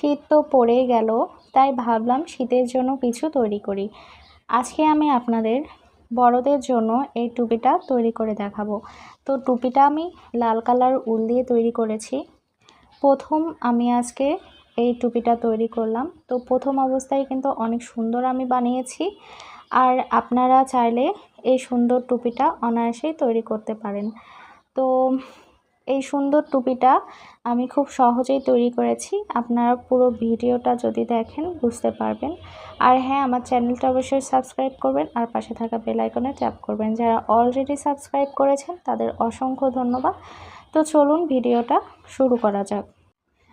শীত তো পড়েই গেল, তাই ভাবলাম শীতের জন্য কিছু তৈরি করি। আজকে আমি আপনাদের বড়দের জন্য এই টুপিটা তৈরি করে দেখাবো। তো টুপিটা আমি লাল কালার উল দিয়ে তৈরি করেছি। প্রথম আমি আজকে এই টুপিটা তৈরি করলাম। তো প্রথম অবস্থায় কিন্তু অনেক সুন্দর আমি বানিয়েছি। আর আপনারা চাইলে এই সুন্দর টুপিটা অনায়াসেই তৈরি করতে পারেন। তো এই সুন্দর টুপিটা আমি খুব সহজেই তৈরি করেছি। আপনারা পুরো ভিডিওটা যদি দেখেন, বুঝতে পারবেন। আর হ্যাঁ আমার চ্যানেলটা অবশ্যই সাবস্ক্রাইব করবেন আর পাশে থাকা বেল আইকনে ট্যাপ করবেন। যারা অলরেডি সাবস্ক্রাইব করেছেন, তাদের অসংখ্য ধন্যবাদ। তো চলুন ভিডিওটা শুরু করা যাক।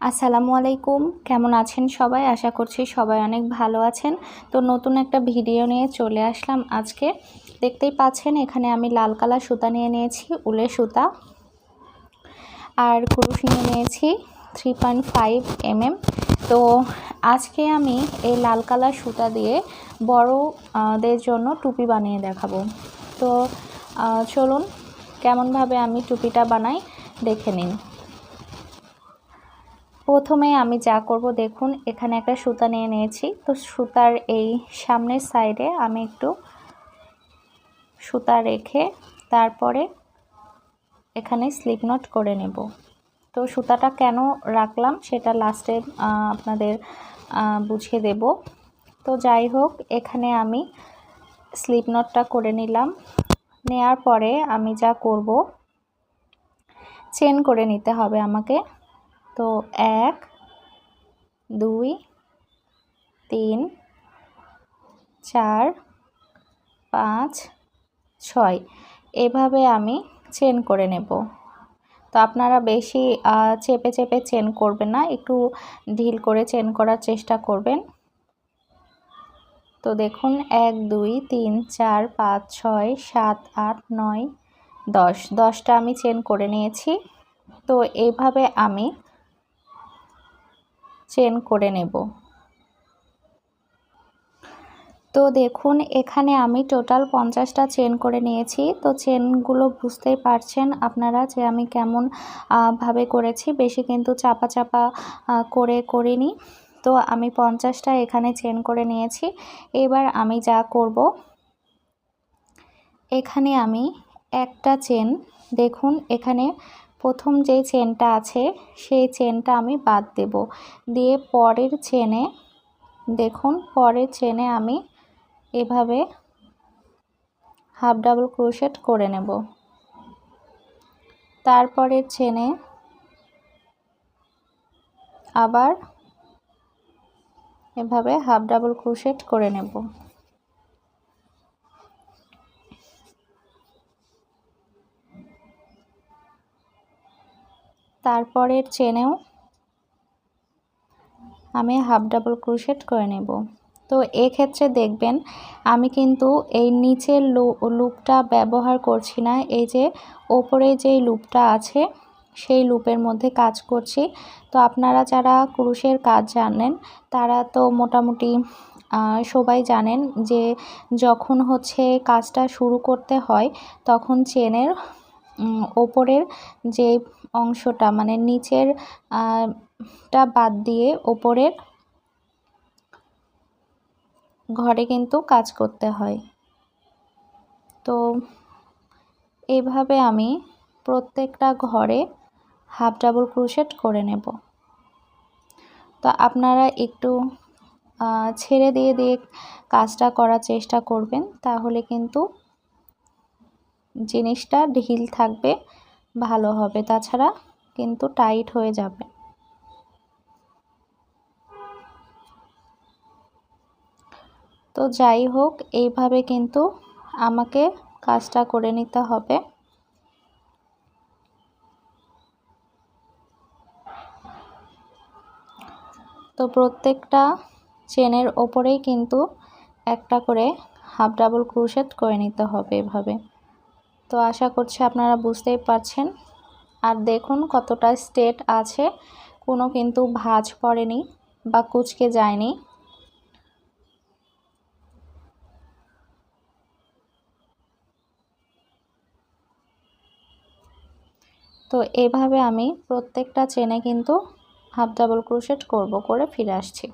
আসসালামু আলাইকুম। কেমন আছেন সবাই? আশা করছি সবাই অনেক ভালো আছেন। তো নতুন একটা ভিডিও নিয়ে চলে আসলাম আজকে। দেখতেই পাচ্ছেন, এখানে আমি লাল কালার সুতা নিয়ে নিয়েছি, উলের সুতা। আর কুরুশ নিয়ে নিয়েছি থ্রি পয়েন্ট ফাইভ এমএম তো আজকে আমি এই লাল কালার সুতা দিয়ে বড়দের জন্য টুপি বানিয়ে দেখাবো। তো চলুন কেমনভাবে আমি টুপিটা বানাই দেখে নিন। প্রথমে আমি যা করব, দেখুন, এখানে একটা সুতা নিয়ে নিয়েছি। তো সুতার এই সামনের সাইডে আমি একটু সুতা রেখে তারপরে এখানে স্লিপ নট করে নেব। তো সুতাটা কেন রাখলাম সেটা লাস্টে আপনাদের বুঝিয়ে দেব। তো যাই হোক, এখানে আমি স্লিপ নটটা করে নিলাম। নেয়ার পরে আমি যা করব চেন করে নিতে হবে আমাকে। তো এক, দুই, তিন, চার, পাঁচ, ছয়। এভাবে আমি চেন করে নেব। তো আপনারা বেশি চেপে চেপে চেন করবেন না, একটু ঢিল করে চেন করার চেষ্টা করবেন। তো দেখুন, এক, দুই, তিন, চার, পাঁচ, ছয়, সাত, আট, নয়, দশ, দশটা আমি চেন করে নিয়েছি। তো এইভাবে আমি চেন করে নেব। তো দেখুন, এখানে আমি টোটাল পঞ্চাশটা চেন করে নিয়েছি। তো চেনগুলো বুঝতেই পারছেন আপনারা যে আমি কেমন ভাবে করেছি। বেশি কিন্তু চাপা চাপা করে করিনি। তো আমি পঞ্চাশটা এখানে চেন করে নিয়েছি। এবার আমি যা করব, এখানে আমি একটা চেন দেখুন, এখানে প্রথম যে চেনটা আছে, সেই চেনটা আমি বাদ দেব। দিয়ে পরের চেনে দেখুন, পরের চেনে আমি এভাবে হাফ ডাবল ক্রোশেট করে নেব। তারপরের চেনে আবার এভাবে হাফ ডাবল ক্রোশেট করে নেব। তারপরের চেনেও আমি হাফ ডাবল ক্রোশেট করে নেব। তো এক্ষেত্রে দেখবেন, আমি কিন্তু এই নিচের লুপটা ব্যবহার করছি না। এই যে ওপরে যেই লুপটা আছে, সেই লুপের মধ্যে কাজ করছি। তো আপনারা যারা ক্রুশের কাজ জানেন, তারা তো মোটামুটি সবাই জানেন যে যখন হচ্ছে কাজটা শুরু করতে হয়, তখন চেনের ওপরের যে অংশটা মানে নিচের টা বাদ দিয়ে ওপরের ঘরে কিন্তু কাজ করতে হয়। তো এইভাবে আমি প্রত্যেকটা ঘরে হাফ ডাবল ক্রুশেট করে নেব। তো আপনারা একটু ছেড়ে দিয়ে দিয়ে কাজটা করার চেষ্টা করবেন, তাহলে কিন্তু জিনিসটা ঢিল থাকবে, ভালো হবে। তাছাড়া কিন্তু টাইট হয়ে যাবে। তো যাই হোক, এইভাবে কিন্তু আমাকে কাজটা করে নিতে হবে। তো প্রত্যেকটা চেনের ওপরেই কিন্তু একটা করে হাফ ডাবল ক্রুশেট করে নিতে হবে এভাবে। তো আশা করছি আপনারা বুঝতেই পারছেন। আর দেখুন কতটা স্টেট আছে। কোনো কিন্তু ভাঁজ পড়েনি বা কুচকে যায়নি। তো এভাবে আমি প্রত্যেকটা চেনে কিন্তু হাফ ডাবল ক্রোশেট করব করে ফিরে আসছি।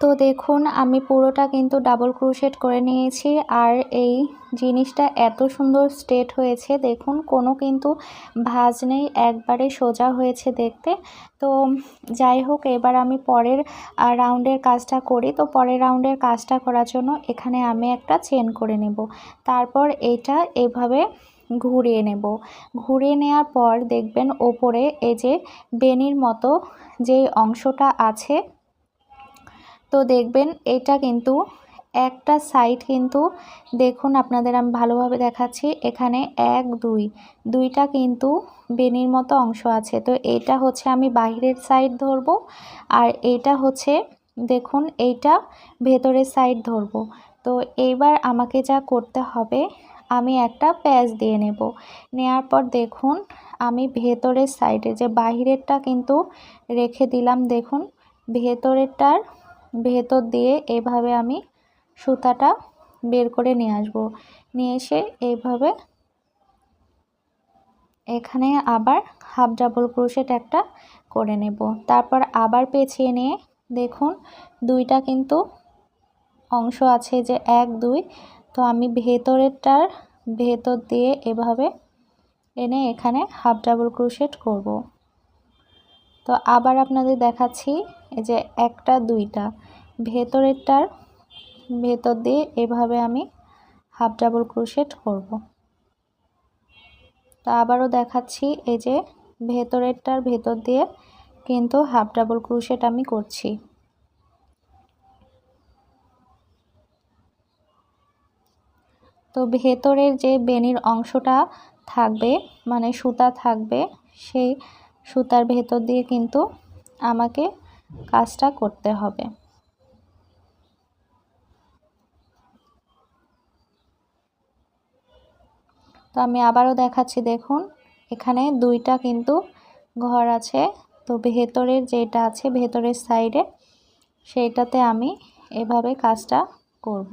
তো দেখুন, আমি পুরোটা কিন্তু ডাবল ক্রোশেট করে নিয়েছি আর এই জিনিসটা এত সুন্দর স্ট্রেট হয়েছে, দেখুন কোনো কিন্তু ভাঁজ নেই, একবারে সোজা হয়েছে দেখতে। তো যাই হোক, এবার আমি পরের রাউন্ডের কাজটা করি। তো পরের রাউন্ডের কাজটা করার জন্য এখানে আমি একটা চেন করে নেব। তারপর এটা এভাবে ঘুরিয়ে নেব। ঘুরিয়ে নেওয়ার পর দেখবেন ওপরে এই যে বেনির মতো যে অংশটা আছে, তো দেখবেন এটা কিন্তু একটা সাইড কিন্তু, দেখুন আপনাদের আমি ভালোভাবে দেখাচ্ছি, এখানে এক, দুই, দুইটা কিন্তু বেনির মতো অংশ আছে। তো এটা হচ্ছে আমি বাহিরের সাইড ধরবো আর এটা হচ্ছে, দেখুন এইটা ভেতরের সাইড ধরবো। তো এইবার আমাকে যা করতে হবে আমি একটা প্যাচ দিয়ে নেব। নেয়ার পর দেখুন, আমি ভেতরের সাইডে যে বাহিরেরটা কিন্তু রেখে দিলাম, দেখুন, ভেতরেরটার ভেতর দিয়ে এভাবে আমি সুতাটা বের করে নিয়ে আসব। নিয়ে এসে এইভাবে এখানে আবার হাফ ডাবল ক্রোশেট একটা করে নেব। তারপর আবার পেঁচিয়ে নিয়ে দেখুন, দুইটা কিন্তু অংশ আছে যে এক, দুই তো আমি ভেতরেরটার ভেতর দিয়ে এভাবে এনে এখানে হাফ ডাবল ক্রোশেট করব। তো আবার আপনাদের দেখাচ্ছি এই যে একটা, দুইটা। ভেতরেরটার ভেতর দিয়ে এভাবে আমি হাফ ডাবল ক্রোশেট করব। তো আবারও দেখাচ্ছি এই যে ভেতরেরটার ভেতর দিয়ে কিন্তু হাফ ডাবল ক্রোশেট আমি করছি। তো ভেতরের যে বেনির অংশটা থাকবে মানে সুতা থাকবে, সেই সুতার ভেতর দিয়ে কিন্তু আমাকে কাজটা করতে হবে। তো আমি আবারও দেখাচ্ছি, দেখুন, এখানে দুইটা কিন্তু ঘর আছে। তো ভেতরের যেটা আছে, ভেতরের সাইডে, সেইটাতে আমি এভাবে কাজটা করব।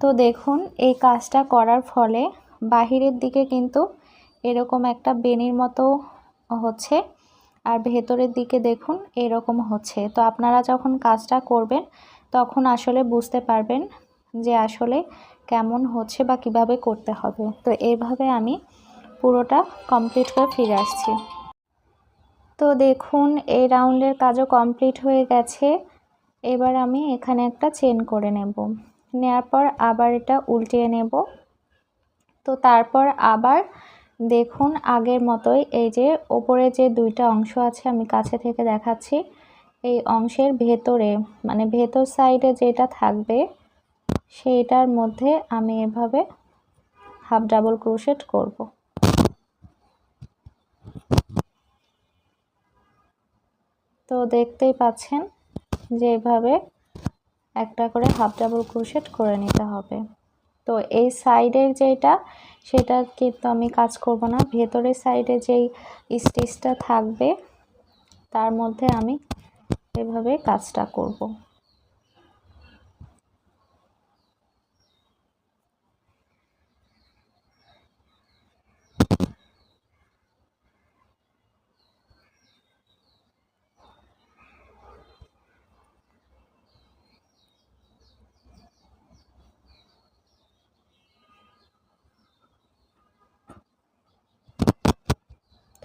তো দেখুন, এই কাজটা করার ফলে বাহিরের দিকে কিন্তু এরকম একটা বেনির মতো হচ্ছে আর ভেতরের দিকে দেখুন এরকম হচ্ছে। তো আপনারা যখন কাজটা করবেন, তখন আসলে বুঝতে পারবেন যে আসলে কেমন হচ্ছে বা কীভাবে করতে হবে। তো এইভাবে আমি পুরোটা কমপ্লিট করে ফিরে আসছি। তো দেখুন, এই রাউন্ডের কাজও কমপ্লিট হয়ে গেছে। এবার আমি এখানে একটা চেন করে নেব। নেওয়ার পর আবার এটা উল্টিয়ে নেব। তো তারপর আবার দেখুন আগের মতোই এই যে ওপরে যে দুইটা অংশ আছে আমি কাছে থেকে দেখাচ্ছি, এই অংশের ভেতরে মানে ভেতর সাইডে যেটা থাকবে সেইটার মধ্যে আমি এভাবে হাফ ডাবল ক্রোশেট করব। তো দেখতেই পাচ্ছেন যে এভাবে একটা করে হাফ ডাবল ক্রোশেট করে নিতে হবে। তো এই সাইডের যেটা, সেটা কিন্তু আমি কাজ করব না। ভেতরের সাইডে যেই স্টিচটা থাকবে, তার মধ্যে আমি এভাবে কাজটা করব।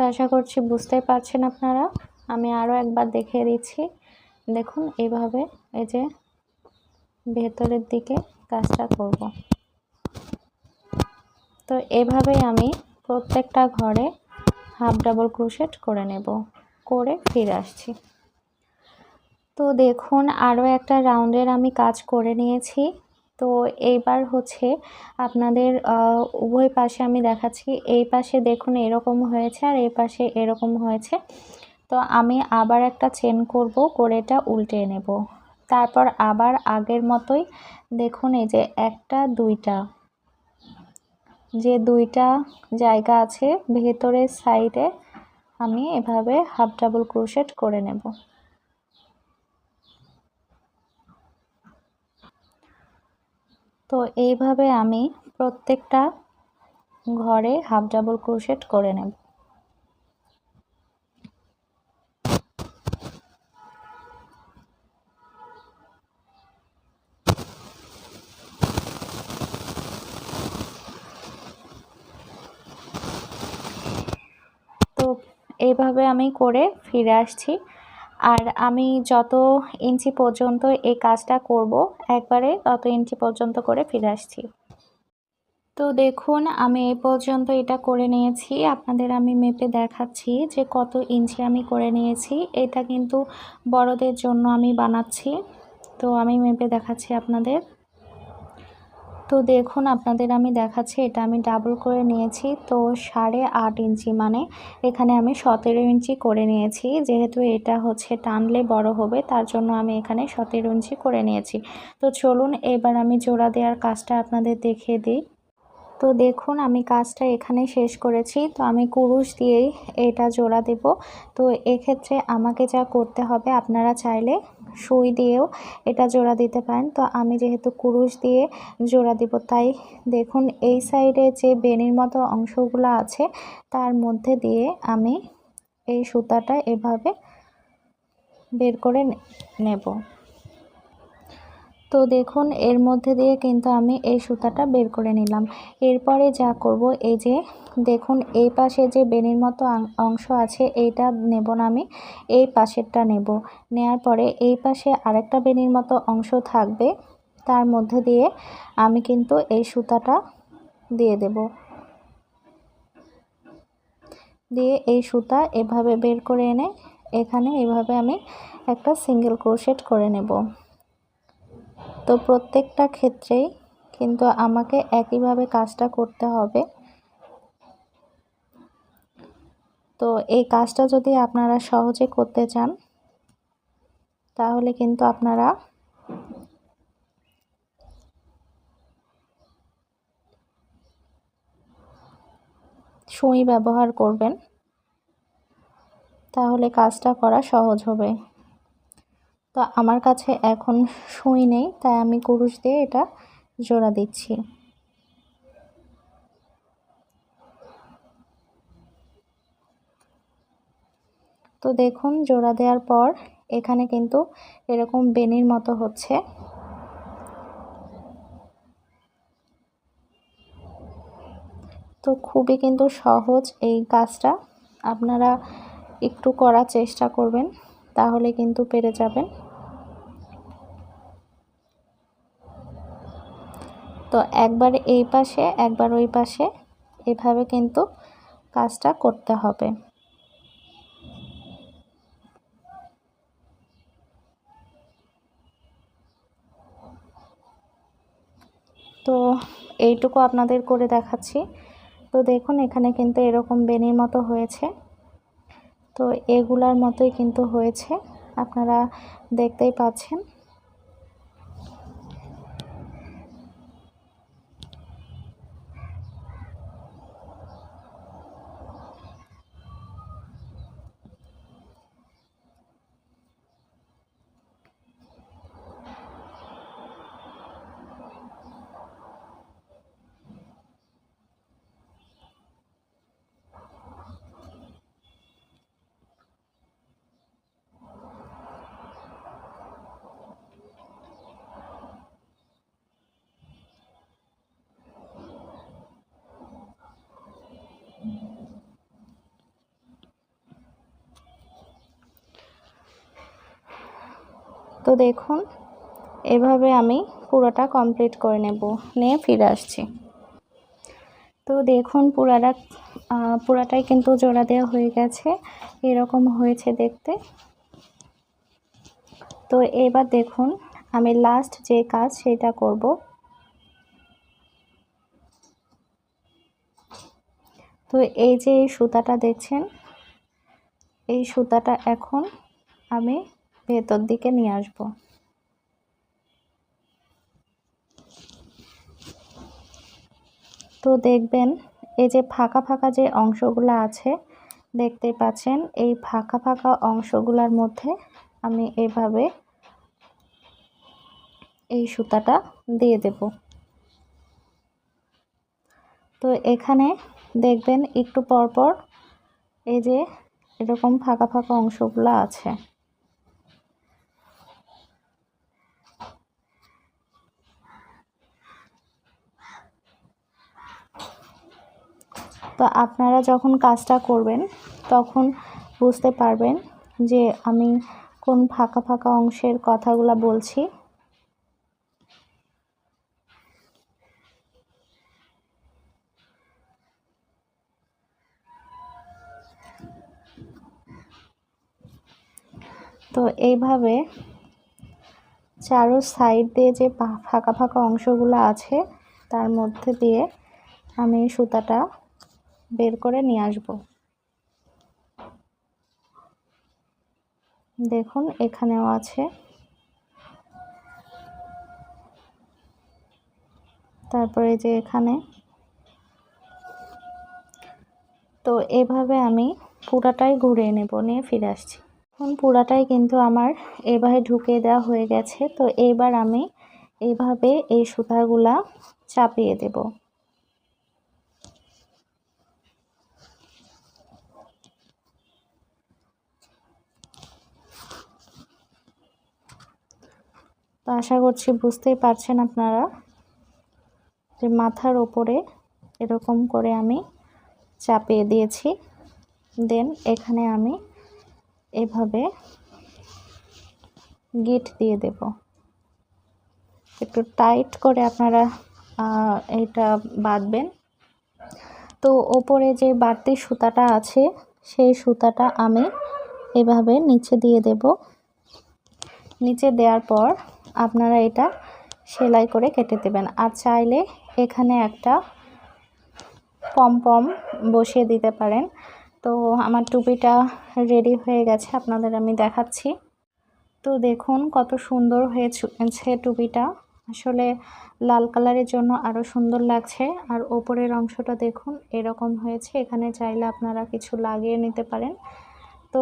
তো আশা করছি বুঝতেই পারছেন আপনারা। আমি আরও একবার দেখিয়ে দিচ্ছি। দেখুন, এইভাবে এই যে ভেতরের দিকে কাজটা করব। তো এভাবেই আমি প্রত্যেকটা ঘরে হাফ ডাবল ক্রোশেট করে নেব, করে ফিরে আসছি। তো দেখুন আরও একটা রাউন্ডের আমি কাজ করে নিয়েছি। তো এইবার হচ্ছে আপনাদের উভয় পাশে আমি দেখাচ্ছি। এই পাশে দেখুন এরকম হয়েছে আর এই পাশে এরকম হয়েছে। তো আমি আবার একটা চেন করব, করে এটা উল্টে নেব। তারপর আবার আগের মতোই দেখুন এই যে একটা, দুইটা। যে দুইটা জায়গা আছে, ভেতরের সাইডে আমি এভাবে হাফ ডাবল ক্রোশেট করে নেব। তো এইভাবে আমি প্রত্যেকটা ঘরে হাফ ডাবল ক্রোশেট করে নেব। তো এইভাবে আমি করে ফিরে আসছি। আর আমি যত ইঞ্চি পর্যন্ত এই কাজটা করব, একবারে তত ইঞ্চি পর্যন্ত করে ফিরে আসছি। তো দেখুন, আমি এ পর্যন্ত এটা করে নিয়েছি। আপনাদের আমি মেপে দেখাচ্ছি যে কত ইঞ্চি আমি করে নিয়েছি। এটা কিন্তু বড়দের জন্য আমি বানাচ্ছি। তো আমি মেপে দেখাচ্ছি আপনাদের। তো দেখুন, আপনাদের আমি দেখাচ্ছি, এটা আমি ডাবল করে নিয়েছি, তো সাড়ে আট ইঞ্চি মানে এখানে আমি সতেরো ইঞ্চি করে নিয়েছি, যেহেতু এটা হচ্ছে টানলে বড় হবে, তার জন্য আমি এখানে সতেরো ইঞ্চি করে নিয়েছি। তো চলুন, এবার আমি জোড়া দেওয়ার কাজটা আপনাদের দেখিয়ে দিই। তো দেখুন, আমি কাজটা এখানে শেষ করেছি, তো আমি কুরুশ দিয়েই এটা জোড়া দেব। তো এক্ষেত্রে আমাকে যা করতে হবে, আপনারা চাইলে সুই দিয়েও এটা জোড়া দিতে পারেন। তো আমি যেহেতু কুরুশ দিয়ে জোড়া দিব, তাই দেখুন এই সাইডে যে বেনির মতো অংশগুলো আছে, তার মধ্যে দিয়ে আমি এই সুতাটা এভাবে বের করে নেব। তো দেখুন, এর মধ্যে দিয়ে কিন্তু আমি এই সুতাটা বের করে নিলাম। এরপরে যা করব, এই যে দেখুন, এই পাশে যে বেনির মতো অংশ আছে, এইটা নেব না আমি, এই পাশেরটা নেব। নেয়ার পরে এই পাশে আরেকটা বেনির মতো অংশ থাকবে, তার মধ্যে দিয়ে আমি কিন্তু এই সুতাটা দিয়ে দেব। দিয়ে এই সুতা এভাবে বের করে এনে, এখানে এভাবে আমি একটা সিঙ্গেল ক্রোশেট করে নেব। তো প্রত্যেকটা ক্ষেত্রেই কিন্তু আমাকে একইভাবে কাজটা করতে হবে। তো এই কাজটা যদি আপনারা সহজে করতে চান, তাহলে কিন্তু আপনারা সুই ব্যবহার করবেন। তাহলে কাজটা করা সহজ হবে। তো আমার কাছে এখন সুই নেই, তাই আমি কুরুশ দিয়ে এটা জোড়া দিচ্ছি। তো দেখুন, জোড়া দেওয়ার পর এখানে কিন্তু এরকম বেনির মতো হচ্ছে। তো খুবই কিন্তু সহজ এই কাজটা। আপনারা একটু করার চেষ্টা করবেন। তাহলে কিন্তু পেরে যাবেন। তো একবার এই পাশে, একবার ওই পাশে, এভাবে কিন্তু কাজটা করতে হবে। তো এইটুকু আপনাদের করে দেখাচ্ছি। তো দেখুন, এখানে কিন্তু এরকম বেনির মতো হয়েছে। তো এগুলার মতোই কিন্তু হয়েছে। আপনারা দেখতেই পাচ্ছেন। তো দেখুন, এভাবে আমি পুরোটা কমপ্লিট করে নেব, নিয়ে ফিরে আসছি। তো দেখুন পুরাটা পুরাটাই কিন্তু জোড়া দেওয়া হয়ে গেছে, এরকম হয়েছে দেখতে। তো এবার দেখুন, আমি লাস্ট যে কাজ সেটা করব। তো এই যে এই সুতাটা দেখছেন, এই সুতাটা এখন আমি ভেতর দিকে নিয়ে আসব। তো দেখবেন, এই যে ফাঁকা ফাঁকা যে অংশগুলো আছে দেখতে পাচ্ছেন, এই ফাঁকা ফাঁকা অংশগুলোর মধ্যে আমি এভাবে এই সুতাটা দিয়ে দেব। তো এখানে দেখবেন, একটু পরপর এই যে এরকম ফাঁকা ফাঁকা অংশগুলো আছে। তো আপনারা যখন কাজটা করবেন, তখন বুঝতে পারবেন যে আমি কোন ফাঁকা ফাঁকা অংশের কথাগুলো বলছি। তো এইভাবে চারো সাইড দিয়ে যে ফাঁকা ফাঁকা অংশগুলো আছে, তার মধ্যে দিয়ে আমি সুতাটা বের করে নিয়ে আসব। দেখুন, এখানেও আছে। তারপরে যে এখানে। তো এভাবে আমি পুরাটাই ঘুরিয়ে নেব, নিয়ে ফিরে আসছি। এখন পুরাটাই কিন্তু আমার এভাবে ঢুকিয়ে দেওয়া হয়ে গেছে। তো এবার আমি এইভাবে এই সুতাগুলা চাপিয়ে দেব। আশা করছি বুঝতেই পারছেন আপনারা যে মাথার ওপরে এরকম করে আমি চাপিয়ে দিয়েছি। দেন এখানে আমি এভাবে গিট দিয়ে দেব। একটু টাইট করে আপনারা এটা বাঁধবেন। তো ওপরে যে বাড়তি সুতাটা আছে, সেই সুতাটা আমি এভাবে নিচে দিয়ে দেব। নিচে দেওয়ার পর আপনারা এটা সেলাই করে কেটে দেবেন। আর চাইলে এখানে একটা পম পম বসিয়ে দিতে পারেন। তো আমার টুপিটা রেডি হয়ে গেছে, আপনাদের আমি দেখাচ্ছি। তো দেখুন কত সুন্দর হয়েছে টুপিটা। আসলে লাল কালারের জন্য আরও সুন্দর লাগছে। আর ওপরের অংশটা দেখুন এরকম হয়েছে, এখানে চাইলে আপনারা কিছু লাগিয়ে নিতে পারেন। তো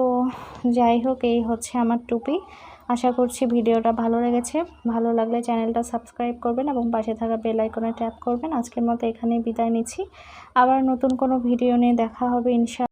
যাই হোক, এই হচ্ছে আমার টুপি। আশা করছি ভিডিওটা ভালো লেগেছে। ভালো লাগলে চ্যানেলটা সাবস্ক্রাইব করবেন এবং পাশে থাকা বেল আইকনে ট্যাপ করবেন। আজকের মতো এখানেই বিদায় নিচ্ছি। আবার নতুন কোনো ভিডিও নিয়ে দেখা হবে ইনশা